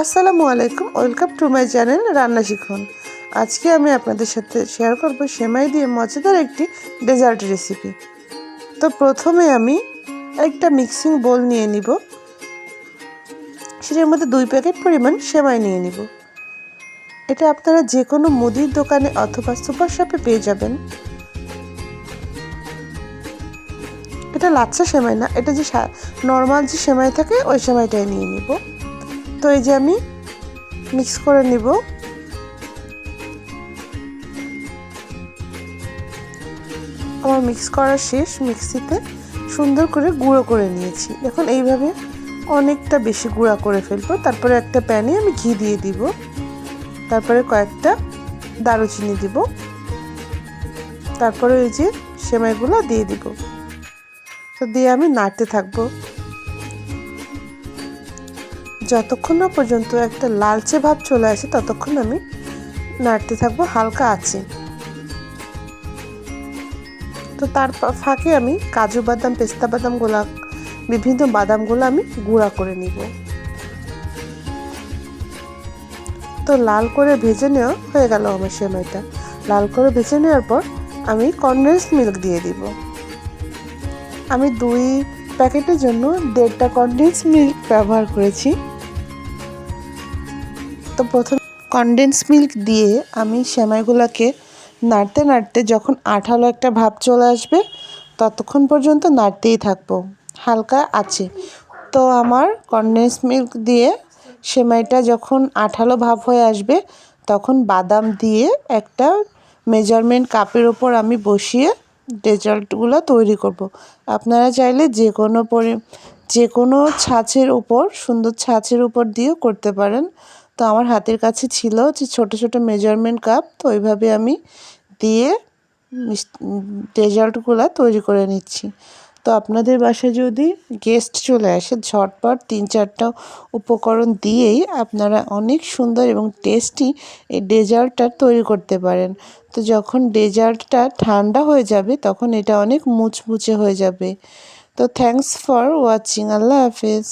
আসসালামু আলাইকুম, welcome to my channel রান্না শিখুন। আজকে আমি আপনাদের সাথে শেয়ার করব সেমাই দিয়ে মজাদার একটি ডেজার্ট রেসিপি। তো প্রথমে আমি একটা মিক্সিং বোল নিয়ে নিব। সেটার মধ্যে দুই প্যাকেট পরিমাণ সেমাই নিয়ে নিব। এটা আপনারা যে কোনো মুদির দোকানে অথবা সুপার শপে পেয়ে যাবেন। এটা লাচ্ছা সেমাই না, এটা যে নর্মাল যে সেমাই থাকে, ওই সেমাইটাই নিয়ে নিব। তো এই যে আমি মিক্স করে নিব। আমার মিক্স করা শেষ মিক্সিতে সুন্দর করে গুঁড়ো করে নিয়েছি। এখন এইভাবে অনেকটা বেশি গুঁড়া করে ফেলব। তারপরে একটা প্যানে আমি ঘি দিয়ে দিব। তারপরে কয়েকটা দারুচিনি দিব। তারপরে ওই যে সেমাইগুলো দিয়ে দিব। তো দিয়ে আমি নাড়তে থাকব। যতক্ষণ না পর্যন্ত একটা লালচে ভাব চলে আসে, ততক্ষণ আমি নাড়তে থাকব, হালকা আছে তো তার ফাঁকে আমি কাজু বাদাম, পেস্তা বাদামগুলো বিভিন্ন বাদামগুলো আমি গুঁড়া করে নিব। তো লাল করে ভেজে নেওয়া হয়ে গেল আমার সেমাইটা। লাল করে ভেজে নেওয়ার পর আমি কনডেন্স মিল্ক দিয়ে দিব। আমি দুই প্যাকেটের জন্য দেড়টা কনডেন্স মিল্ক ব্যবহার করেছি। তো প্রথম কনডেন্স মিল্ক দিয়ে আমি সেমাইগুলোকে নাড়তে নাড়তে যখন আঠালো একটা ভাব চলে আসবে, ততক্ষণ পর্যন্ত নাড়তেই থাকব। হালকা আছে। তো আমার কনডেন্স মিল্ক দিয়ে সেমাইটা যখন আঠালো ভাব হয়ে আসবে, তখন বাদাম দিয়ে একটা মেজারমেন্ট কাপের ওপর আমি বসিয়ে ডেজার্টগুলো তৈরি করব। আপনারা চাইলে যে কোনো পরি, যে কোনো ছাঁচের উপর, সুন্দর ছাঁচের উপর দিয়েও করতে পারেন। তো আমার হাতের কাছে ছিল যে ছোট ছোট মেজারমেন্ট কাপ তো ওইভাবে আমি দিয়ে ডেজার্টগুলো তৈরি করে নিচ্ছি। তো আপনাদের বাসায় যদি গেস্ট চলে আসে, ঝটপট তিন চারটা উপকরণ দিয়েই আপনারা অনেক সুন্দর এবং টেস্টি এই ডেজার্টটা তৈরি করতে পারেন। তো যখন ডেজার্টটা ঠান্ডা হয়ে যাবে, তখন এটা অনেক মুচমুচে হয়ে যাবে। তো থ্যাংকস ফর ওয়াচিং আল্লাহ হাফেজ।